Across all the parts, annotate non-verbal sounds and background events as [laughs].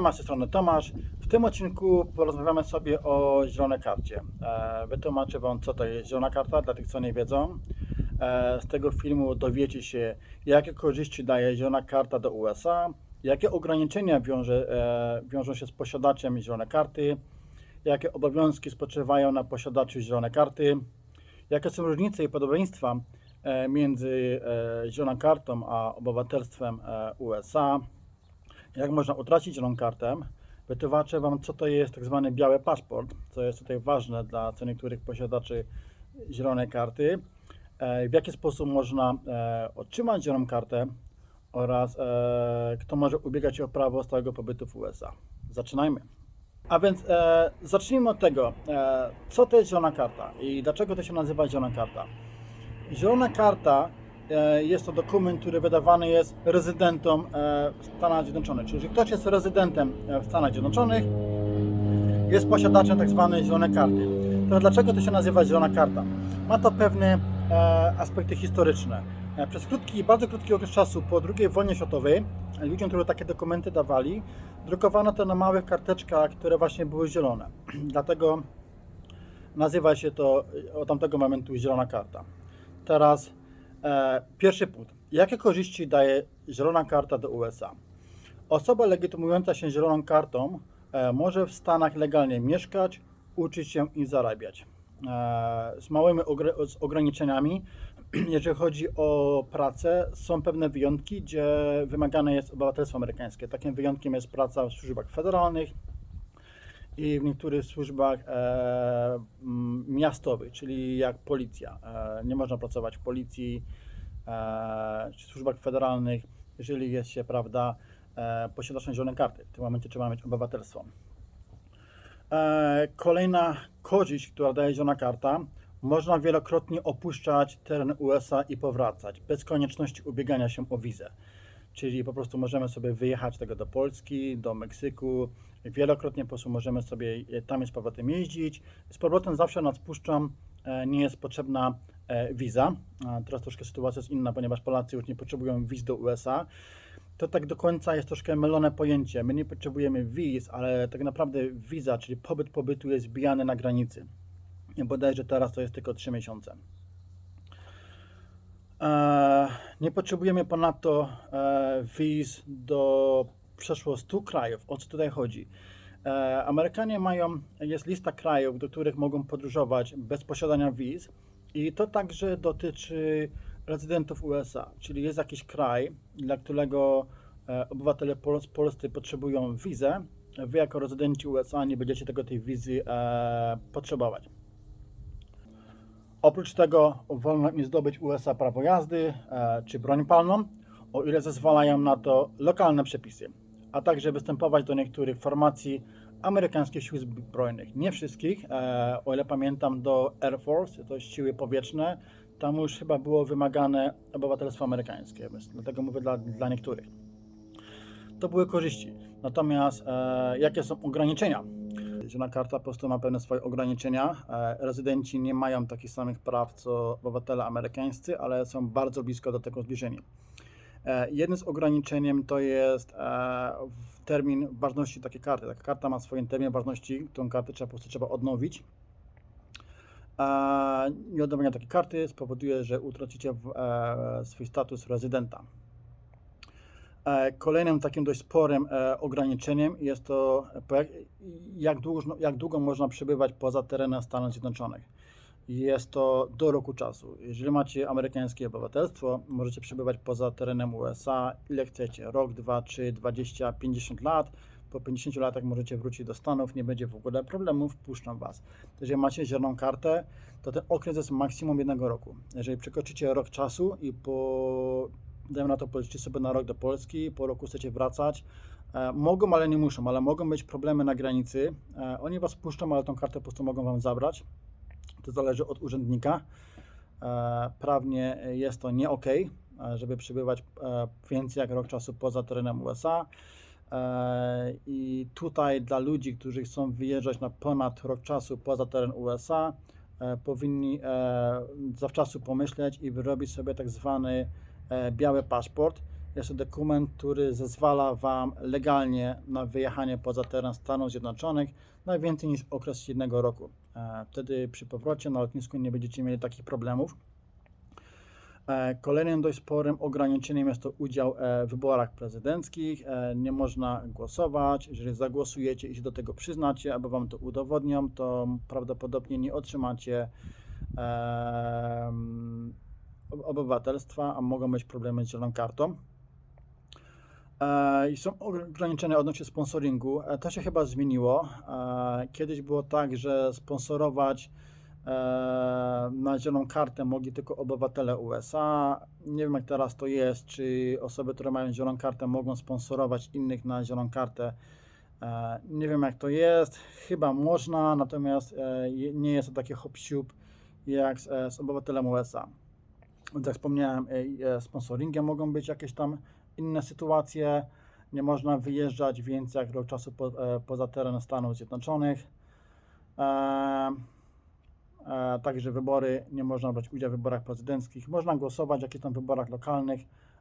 Siema, z tej strony Tomasz. W tym odcinku porozmawiamy sobie o zielonej karcie. E, wytłumaczę Wam, co to jest zielona karta, dla tych, co nie wiedzą. E, z tego filmu dowiecie się, jakie korzyści daje zielona karta do USA, jakie ograniczenia wiąże, e, wiążą się z posiadaczem zielonej karty, jakie obowiązki spoczywają na posiadaczu zielonej karty, jakie są różnice i podobieństwa między zieloną kartą a obywatelstwem USA jak można utracić zieloną kartę. Wytłumaczę Wam, co to jest tak zwany biały paszport, co jest tutaj ważne dla co niektórych posiadaczy zielonej karty, e, w jaki sposób można e, otrzymać zieloną kartę oraz e, kto może ubiegać się o prawo stałego pobytu w USA. Zaczynajmy. A więc zacznijmy od tego, co to jest zielona karta i dlaczego to się nazywa zielona karta. Zielona karta jest to dokument, który wydawany jest rezydentom e, w Stanach Zjednoczonych. Czyli jeżeli ktoś jest rezydentem e, w Stanach Zjednoczonych, jest posiadaczem tak zwanej zielonej karty. To dlaczego to się nazywa zielona karta? Ma to pewne e, aspekty historyczne. E, przez krótki, bardzo krótki okres czasu po II wojnie światowej ludziom, którzy takie dokumenty dawali, drukowano to na małych karteczkach, które właśnie były zielone. [clears throat] Dlatego nazywa się to e, od tamtego momentu zielona karta. Teraz e, pierwszy punkt. Jakie korzyści daje zielona karta do USA? Osoba legitymująca się zieloną kartą e, może w Stanach legalnie mieszkać, uczyć się i zarabiać. E, z małymi z ograniczeniami, [clears throat] jeżeli chodzi o pracę, są pewne wyjątki, gdzie wymagane jest obywatelstwo amerykańskie. Takim wyjątkiem jest praca w służbach federalnych i w niektórych służbach e, miastowych, czyli jak policja. E, nie można pracować w policji, e, czy służbach federalnych, jeżeli jest się, prawda, e, posiadaczem zielonej karty. W tym momencie trzeba mieć obywatelstwo. E, kolejna korzyść, która daje zielona karta, można wielokrotnie opuszczać teren USA i powracać, bez konieczności ubiegania się o wizę. Czyli po prostu możemy sobie wyjechać tego do Polski, do Meksyku. Wielokrotnie po prostu możemy sobie e, tam z powrotem jeździć. Z powrotem zawsze nas puszczam, e, nie jest potrzebna e, wiza. Teraz troszkę sytuacja jest inna, ponieważ Polacy już nie potrzebują wiz do USA. To tak do końca jest troszkę mylone pojęcie. My nie potrzebujemy wiz, ale tak naprawdę wiza, czyli pobyt pobytu jest wbijany na granicy. I bodajże teraz to jest tylko 3 miesiące. E, Nie potrzebujemy ponadto e, wiz do przeszło 100 krajów. O co tutaj chodzi? E, Amerykanie mają, jest lista krajów, do których mogą podróżować bez posiadania wiz i to także dotyczy rezydentów USA, czyli jest jakiś kraj, dla którego obywatele pols- polscy potrzebują wizę, wy jako rezydenci USA nie będziecie tego tej wizy potrzebować. Oprócz tego wolno im zdobyć USA prawo jazdy e, czy broń palną, o ile zezwalają na to lokalne przepisy, a także występować do niektórych formacji amerykańskich sił zbrojnych. Nie wszystkich, e, o ile pamiętam do Air Force, to siły powietrzne, tam już chyba było wymagane obywatelstwo amerykańskie, więc dlatego mówię dla, dla niektórych. To były korzyści. Natomiast e, jakie są ograniczenia? Zielona karta po prostu ma pewne swoje ograniczenia. E, Rezydenci nie mają takich samych praw co obywatele amerykańscy, ale są bardzo blisko do tego zbliżeni. E, Jednym z ograniczeniem to jest e, termin ważności takiej karty. Taka karta ma swój termin ważności, tą kartę trzeba po prostu trzeba odnowić. Nieodnowienie takiej karty spowoduje, że utracicie swój status rezydenta. E, Kolejnym takim dość sporym e, ograniczeniem jest to, jak, długo, jak długo można przebywać poza terenem Stanów Zjednoczonych. Jest to do roku czasu. Jeżeli macie amerykańskie obywatelstwo, możecie przebywać poza terenem USA ile chcecie. Rok, dwa, trzy, 20, 50 lat. Po 50 latach możecie wrócić do Stanów, nie będzie w ogóle problemów, wpuszczą Was. Jeżeli macie zieloną kartę, to ten okres jest maksimum jednego roku. Jeżeli przekroczycie rok czasu i po dajmy na to, polecicie sobie na rok do Polski, po roku chcecie wracać. E, mogą, ale nie muszą, ale mogą być problemy na granicy. E, oni was puszczą, ale tą kartę po prostu mogą wam zabrać. To zależy od urzędnika. E, prawnie jest to nie ok, żeby przebywać więcej jak rok czasu poza terenem USA. I tutaj dla ludzi, którzy chcą wyjeżdżać na ponad rok czasu poza teren USA, powinni zawczasu pomyśleć i wyrobić sobie tak zwany biały paszport. Jest to dokument, który zezwala Wam legalnie na wyjechanie poza teren Stanów Zjednoczonych na więcej niż okres jednego roku. E, Wtedy przy powrocie na lotnisku nie będziecie mieli takich problemów. E, Kolejnym dość sporym ograniczeniem jest to udział e, w wyborach prezydenckich. E, Nie można głosować. Jeżeli zagłosujecie i się do tego przyznacie, albo wam to udowodnią, to prawdopodobnie nie otrzymacie obywatelstwa, a mogą być problemy z zieloną kartą. E, I są ograniczenia odnośnie sponsoringu. E, To się chyba zmieniło. E, Kiedyś było tak, że sponsorować na zieloną kartę mogli tylko obywatele USA. Nie wiem jak teraz to jest, czy osoby, które mają zieloną kartę mogą sponsorować innych na zieloną kartę. Nie wiem jak to jest, chyba można, natomiast nie jest to takie hop jak z obywatelem USA. Jak wspomniałem, e, e, sponsoringiem mogą być jakieś tam inne sytuacje. Nie można wyjeżdżać więcej jak rok czasu po, e, poza teren Stanów Zjednoczonych. E, e, także wybory, nie można brać udziału w wyborach prezydenckich. Można głosować w jakichś tam wyborach lokalnych,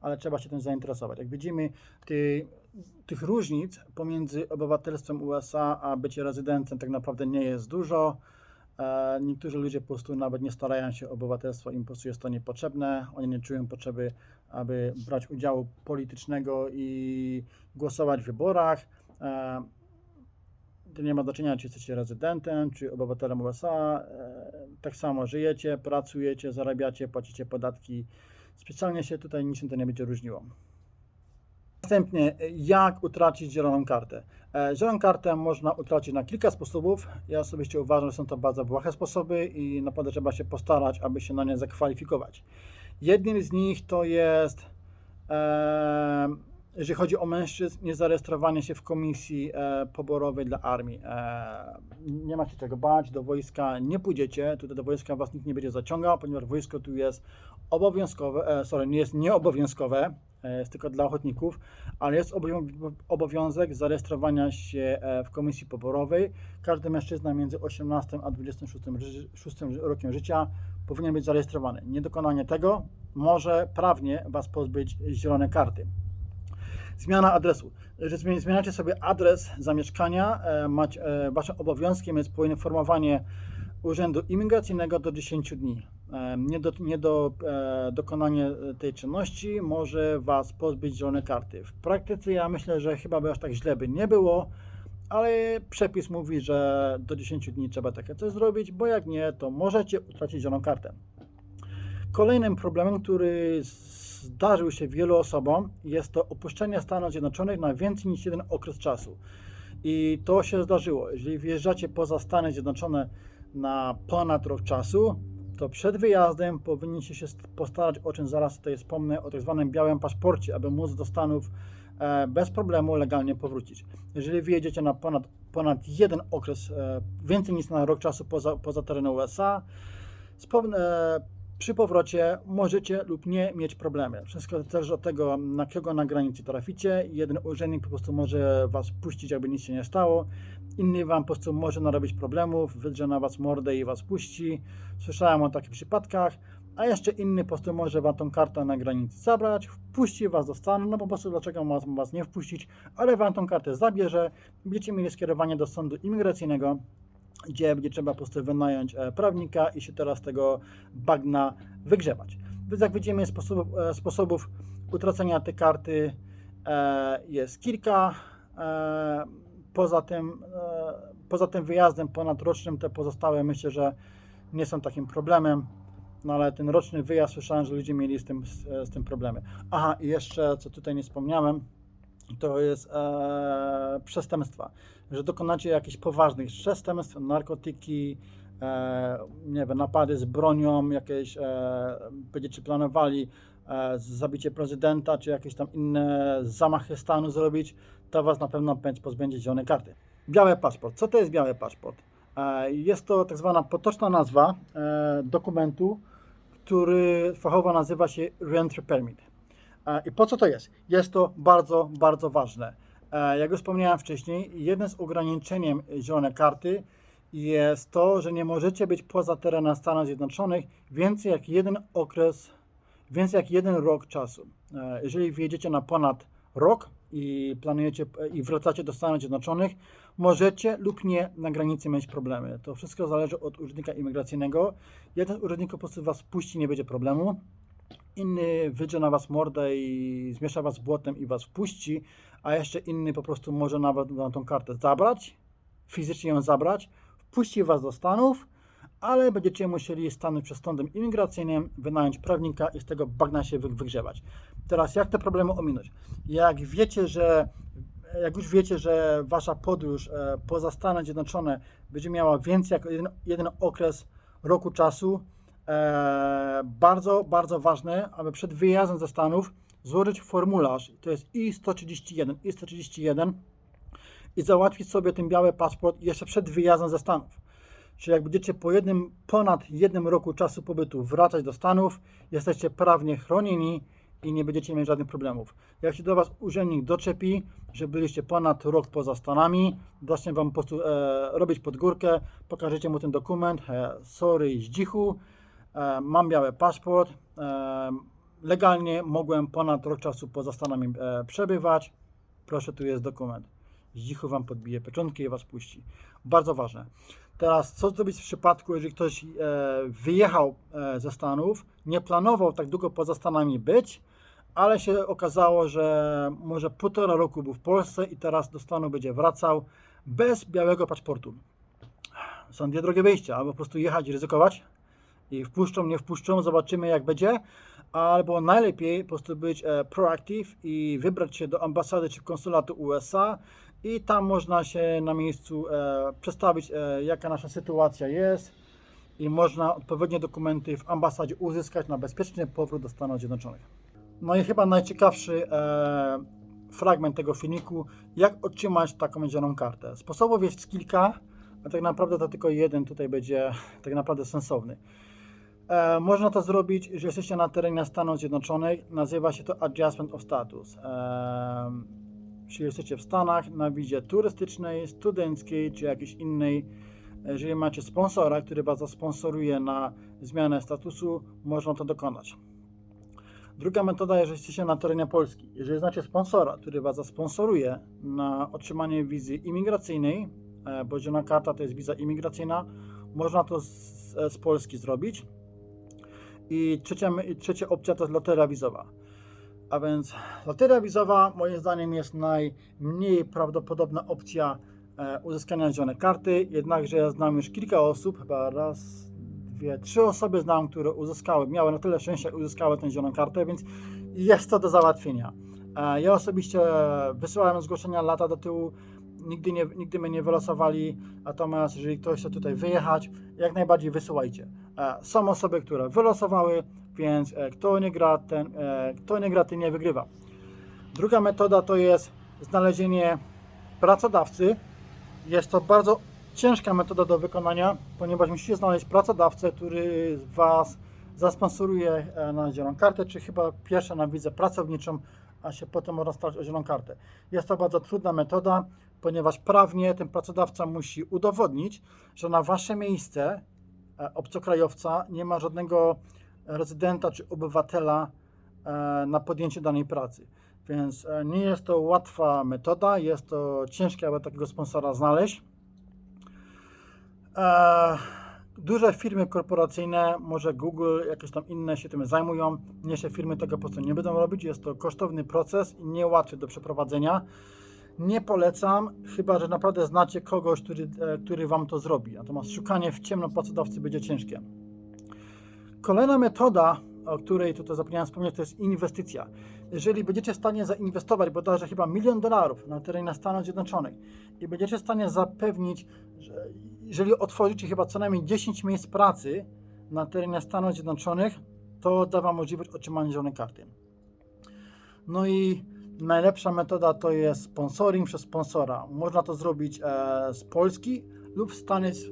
ale trzeba się tym zainteresować. Jak widzimy, ty, tych różnic pomiędzy obywatelstwem USA a bycie rezydentem tak naprawdę nie jest dużo. E, Niektórzy ludzie po prostu nawet nie starają się o obywatelstwo, im po prostu jest to niepotrzebne. Oni nie czują potrzeby, aby brać udziału politycznego i głosować w wyborach. E, To nie ma znaczenia, czy jesteście rezydentem, czy obywatelem USA. E, Tak samo żyjecie, pracujecie, zarabiacie, płacicie podatki. Specjalnie się tutaj niczym to nie będzie różniło. Następnie, jak utracić zieloną kartę? E, Zieloną kartę można utracić na kilka sposobów. Ja osobiście uważam, że są to bardzo błahe sposoby i naprawdę trzeba się postarać, aby się na nie zakwalifikować. Jednym z nich to jest, e, jeżeli chodzi o mężczyzn, niezarejestrowanie się w komisji e, poborowej dla armii. Nie macie czego bać, do wojska nie pójdziecie, tutaj do wojska was nikt nie będzie zaciągał, ponieważ wojsko tu jest obowiązkowe, sorry, nie jest nieobowiązkowe, jest tylko dla ochotników, ale jest obowią- obowiązek zarejestrowania się e, w komisji poborowej. Każdy mężczyzna między 18 a 26 ży- szóstym rokiem życia powinien być zarejestrowany. Niedokonanie tego może prawnie Was pozbyć zielonej karty. Zmiana adresu. Jeżeli zmieni- zmieniacie sobie adres zamieszkania, e, macie, e, Waszym obowiązkiem jest poinformowanie Urzędu Imigracyjnego do 10 dni. E, Nie do, nie do e, dokonanie tej czynności może Was pozbyć zielonej karty. W praktyce ja myślę, że chyba by aż tak źle by nie było, ale przepis mówi, że do 10 dni trzeba takie coś zrobić, bo jak nie, to możecie utracić zieloną kartę. Kolejnym problemem, który zdarzył się wielu osobom, jest to opuszczenie Stanów Zjednoczonych na więcej niż jeden okres czasu. I to się zdarzyło. Jeżeli wjeżdżacie poza Stany Zjednoczone na ponad rok czasu, to przed wyjazdem powinniście się postarać, o czym zaraz tutaj wspomnę, o tak zwanym białym paszporcie, aby móc do Stanów e, bez problemu legalnie powrócić. Jeżeli wyjedziecie na ponad, ponad jeden okres, e, więcej niż na rok czasu poza, poza USA, Spowne, przy powrocie możecie lub nie mieć problemy. Wszystko zależy od tego, na kogo na granicy traficie. Jeden urzędnik po prostu może was puścić, jakby nic się nie stało. Inny wam po prostu może narobić problemów, wydrze na was mordę i was puści. Słyszałem o takich przypadkach. A jeszcze inny po prostu może wam tą kartę na granicy zabrać, wpuści was do stanu, no po prostu dlaczego ma was nie wpuścić, ale wam tą kartę zabierze, będziecie mieli skierowanie do sądu imigracyjnego, gdzie będzie trzeba po prostu wynająć e, prawnika i się teraz tego bagna wygrzebać. Więc jak widzimy, sposobów, e, sposobów utracenia tej karty e, jest kilka. Poza tym, poza tym wyjazdem ponadrocznym, te pozostałe myślę, że nie są takim problemem. No ale ten roczny wyjazd słyszałem, że ludzie mieli z tym, z, z tym problemy. Aha, i jeszcze, co tutaj nie wspomniałem, to jest e, przestępstwa. Że dokonacie jakichś poważnych przestępstw, narkotyki, e, nie wiem, napady z bronią, jakieś e, będziecie planowali e, zabicie prezydenta, czy jakieś tam inne zamachy stanu zrobić, to was na pewno pozbędzie zielonej karty. Biały paszport. Co to jest biały paszport? E, jest to tak zwana potoczna nazwa e, dokumentu, który fachowo nazywa się Reentry Permit. E, I po co to jest? Jest to bardzo, bardzo ważne. E, Jak już wspomniałem wcześniej, jednym z ograniczeniem zielonej karty jest to, że nie możecie być poza terenem Stanów Zjednoczonych więcej jak jeden okres, więcej jak jeden rok czasu. E, Jeżeli wyjedziecie na ponad rok i planujecie i wracacie do Stanów Zjednoczonych, możecie lub nie na granicy mieć problemy. To wszystko zależy od urzędnika imigracyjnego. Jeden z urzędników po prostu was puści, nie będzie problemu. Inny wydrze na was mordę i zmiesza was błotem i was wpuści, a jeszcze inny po prostu może nawet wam tą kartę zabrać, fizycznie ją zabrać, wpuści was do Stanów, ale będziecie musieli stanąć przed sądem imigracyjnym, wynająć prawnika i z tego bagna się wy- wygrzewać. Teraz jak te problemy ominąć? Jak wiecie, że jak już wiecie, że wasza podróż e, poza Stany Zjednoczone będzie miała więcej jak jeden, jeden okres roku czasu, bardzo, bardzo ważne, aby przed wyjazdem ze Stanów złożyć formularz, to jest I-131, I-131 i załatwić sobie ten biały paszport jeszcze przed wyjazdem ze Stanów. Czyli jak będziecie po jednym, ponad jednym roku czasu pobytu wracać do Stanów, jesteście prawnie chronieni i nie będziecie mieć żadnych problemów. Jak się do Was urzędnik doczepi, że byliście ponad rok poza Stanami, zacznie Wam po prostu e, robić pod górkę, pokażecie mu ten dokument, e, sorry, zdzichu, e, mam biały paszport, e, legalnie mogłem ponad rok czasu poza Stanami e, przebywać, proszę, tu jest dokument. Zdzichu Wam podbije pieczątkę i Was puści. Bardzo ważne. Teraz, co zrobić w przypadku, jeżeli ktoś e, wyjechał e, ze Stanów, nie planował tak długo poza Stanami być, ale się okazało, że może półtora roku był w Polsce i teraz do Stanów będzie wracał bez białego paszportu. Są dwie drogie wyjścia, albo po prostu jechać i ryzykować i wpuszczą, nie wpuszczą, zobaczymy jak będzie, albo najlepiej po prostu być e, proactive i wybrać się do ambasady czy konsulatu USA i tam można się na miejscu e, przedstawić, e, jaka nasza sytuacja jest i można odpowiednie dokumenty w ambasadzie uzyskać na bezpieczny powrót do Stanów Zjednoczonych. No i chyba najciekawszy e, fragment tego filmiku, jak otrzymać taką zieloną kartę. Sposobów jest kilka, a tak naprawdę to tylko jeden tutaj będzie [laughs] tak naprawdę sensowny. E, można to zrobić, że jesteście na terenie Stanów Zjednoczonych. Nazywa się to Adjustment of Status. E, czyli jesteście w Stanach na wizie turystycznej, studenckiej czy jakiejś innej. Jeżeli macie sponsora, który Was zasponsoruje na zmianę statusu, można to dokonać. Druga metoda, jeżeli jesteście na terenie Polski. Jeżeli znacie sponsora, który Was zasponsoruje na otrzymanie wizy imigracyjnej, e, bo zielona karta to jest wiza imigracyjna, można to z, z Polski zrobić. I trzecia, trzecia opcja to jest loteria wizowa. A więc loteria wizowa moim zdaniem jest najmniej prawdopodobna opcja e, uzyskania zielonej karty, jednakże ja znam już kilka osób, chyba raz, dwie, trzy osoby znam, które uzyskały, miały na tyle szczęścia, uzyskały tę zieloną kartę, więc jest to do załatwienia. E, ja osobiście wysyłałem zgłoszenia lata do tyłu, nigdy, nie, nigdy mnie nie wylosowali, natomiast jeżeli ktoś chce tutaj wyjechać, jak najbardziej wysyłajcie. E, Są osoby, które wylosowały, więc e, kto nie gra, ten, e, kto nie gra, ten nie wygrywa. Druga metoda to jest znalezienie pracodawcy. Jest to bardzo ciężka metoda do wykonania, ponieważ musicie znaleźć pracodawcę, który Was zasponsoruje na zieloną kartę, czy chyba pierwsza na wizę pracowniczą, a się potem starać o zieloną kartę. Jest to bardzo trudna metoda, ponieważ prawnie ten pracodawca musi udowodnić, że na Wasze miejsce e, obcokrajowca nie ma żadnego rezydenta czy obywatela e, na podjęcie danej pracy. Więc e, nie jest to łatwa metoda, jest to ciężkie, aby takiego sponsora znaleźć. Duże firmy korporacyjne, może Google, jakieś tam inne się tym zajmują. Mniejsze firmy tego po prostu nie będą robić. Jest to kosztowny proces i niełatwy do przeprowadzenia. Nie polecam, chyba że naprawdę znacie kogoś, który, e, który Wam to zrobi. Natomiast szukanie w ciemno pracodawcy będzie ciężkie. Kolejna metoda, o której tutaj zapomniałem wspomnieć, to jest inwestycja. Jeżeli będziecie w stanie zainwestować bodajże chyba milion dolarów na terenie Stanów Zjednoczonych i będziecie w stanie zapewnić, że jeżeli otworzycie chyba co najmniej 10 miejsc pracy na terenie Stanów Zjednoczonych, to da Wam możliwość otrzymania zielonej karty. No i najlepsza metoda to jest sponsoring przez sponsora. Można to zrobić e, z Polski lub,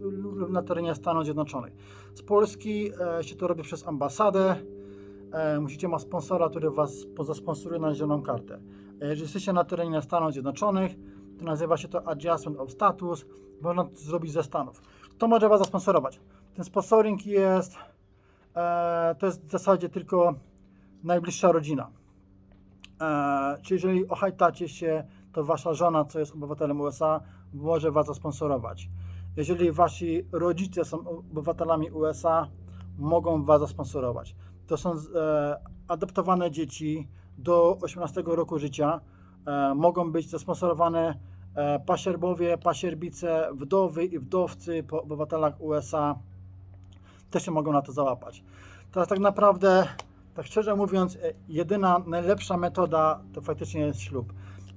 lub na terenie Stanów Zjednoczonych. Z Polski e, się to robi przez ambasadę. E, musicie mieć sponsora, który Was zasponsoruje na zieloną kartę. Jeżeli jesteście na terenie Stanów Zjednoczonych, to nazywa się to Adjustment of Status. Można to zrobić ze Stanów. Kto może Was zasponsorować? Ten sponsoring jest, to jest w zasadzie tylko najbliższa rodzina. E, czy jeżeli ohajtacie się, to wasza żona, co jest obywatelem USA, może was zasponsorować. Jeżeli wasi rodzice są obywatelami USA, mogą was zasponsorować. To są e, adoptowane dzieci do 18 roku życia, e, mogą być zasponsorowane e, pasierbowie, pasierbice, wdowy i wdowcy po obywatelach USA też się mogą na to załapać. Teraz tak naprawdę, tak szczerze mówiąc, e, jedyna, najlepsza metoda to faktycznie jest ślub.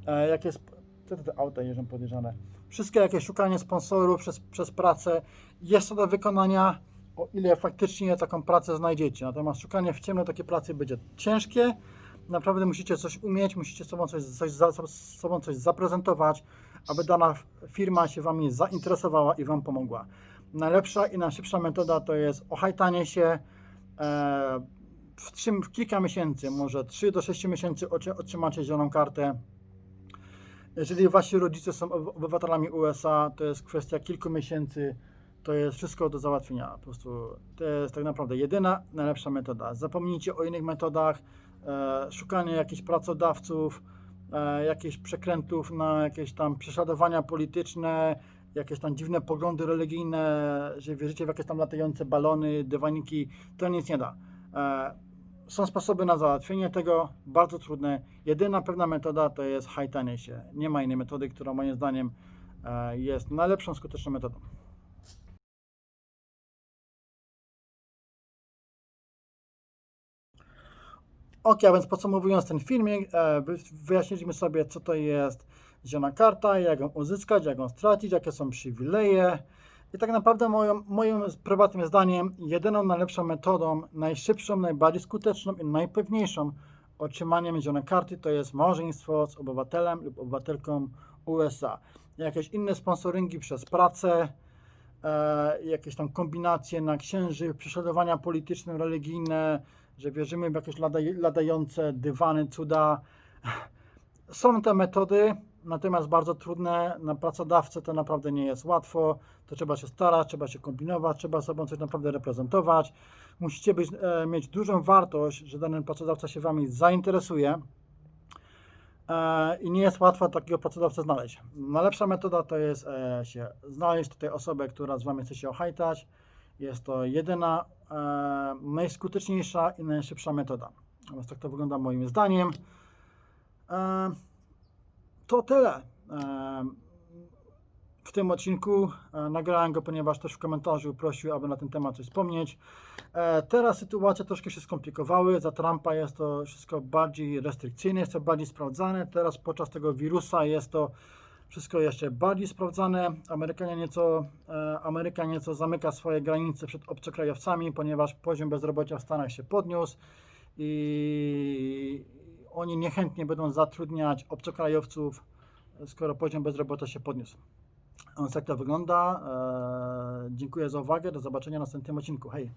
E, Jak jest, co te auta jeżdżą podejrzane? Wszystkie jakieś szukanie sponsorów przez, przez pracę jest to do wykonania, o ile faktycznie taką pracę znajdziecie. Natomiast szukanie w ciemno takiej pracy będzie ciężkie. Naprawdę musicie coś umieć, musicie sobą coś, coś, sobą coś zaprezentować, aby dana firma się Wami zainteresowała i Wam pomogła. Najlepsza i najszybsza metoda to jest ohajtanie się e, w, trzym, w kilka miesięcy, może 3 do 6 miesięcy otrzymacie zieloną kartę. Jeżeli wasi rodzice są oby- obywatelami USA, to jest kwestia kilku miesięcy, to jest wszystko do załatwienia. Po prostu to jest tak naprawdę jedyna, najlepsza metoda. Zapomnijcie o innych metodach, e, szukanie jakichś pracodawców, e, jakichś przekrętów na jakieś tam prześladowania polityczne, jakieś tam dziwne poglądy religijne, że wierzycie w jakieś tam latające balony, dywaniki, to nic nie da. E, są sposoby na załatwienie tego, bardzo trudne. Jedyna pewna metoda to jest hajtanie się. Nie ma innej metody, która moim zdaniem e, jest najlepszą, skuteczną metodą. Ok, a więc podsumowując ten filmik, e, wy- wyjaśniliśmy sobie, co to jest zielona karta, jak ją uzyskać, jak ją stracić, jakie są przywileje. I tak naprawdę moją, moim prywatnym zdaniem, jedyną najlepszą metodą, najszybszą, najbardziej skuteczną i najpewniejszą otrzymaniem zielonej karty to jest małżeństwo z obywatelem lub obywatelką USA. Jakieś inne sponsoringi przez pracę, e, jakieś tam kombinacje na księży, prześladowania polityczne, religijne, że wierzymy w jakieś lada, ladające dywany, cuda. Są te metody, natomiast bardzo trudne. Na pracodawcę to naprawdę nie jest łatwo. To trzeba się starać, trzeba się kombinować, trzeba sobą coś naprawdę reprezentować. Musicie być, e, mieć dużą wartość, że dany pracodawca się Wami zainteresuje. E, I nie jest łatwo takiego pracodawcę znaleźć. Najlepsza metoda to jest e, się znaleźć tutaj osobę, która z Wami chce się ohajtać. Jest to jedyna, e, najskuteczniejsza i najszybsza metoda. Więc tak to wygląda moim zdaniem. E, to tyle. W tym odcinku e, nagrałem go, ponieważ też w komentarzu prosił, aby na ten temat coś wspomnieć. E, teraz sytuacja troszkę się skomplikowały. Za Trumpa jest to wszystko bardziej restrykcyjne, jest to bardziej sprawdzane. Teraz podczas tego wirusa jest to wszystko jeszcze bardziej sprawdzane. Amerykanie nieco, e, Ameryka nieco zamyka swoje granice przed obcokrajowcami, ponieważ poziom bezrobocia w Stanach się podniósł i oni niechętnie będą zatrudniać obcokrajowców, skoro poziom bezrobocia się podniósł. Więc tak to wygląda. E, dziękuję za uwagę. Do zobaczenia w następnym odcinku. Hej!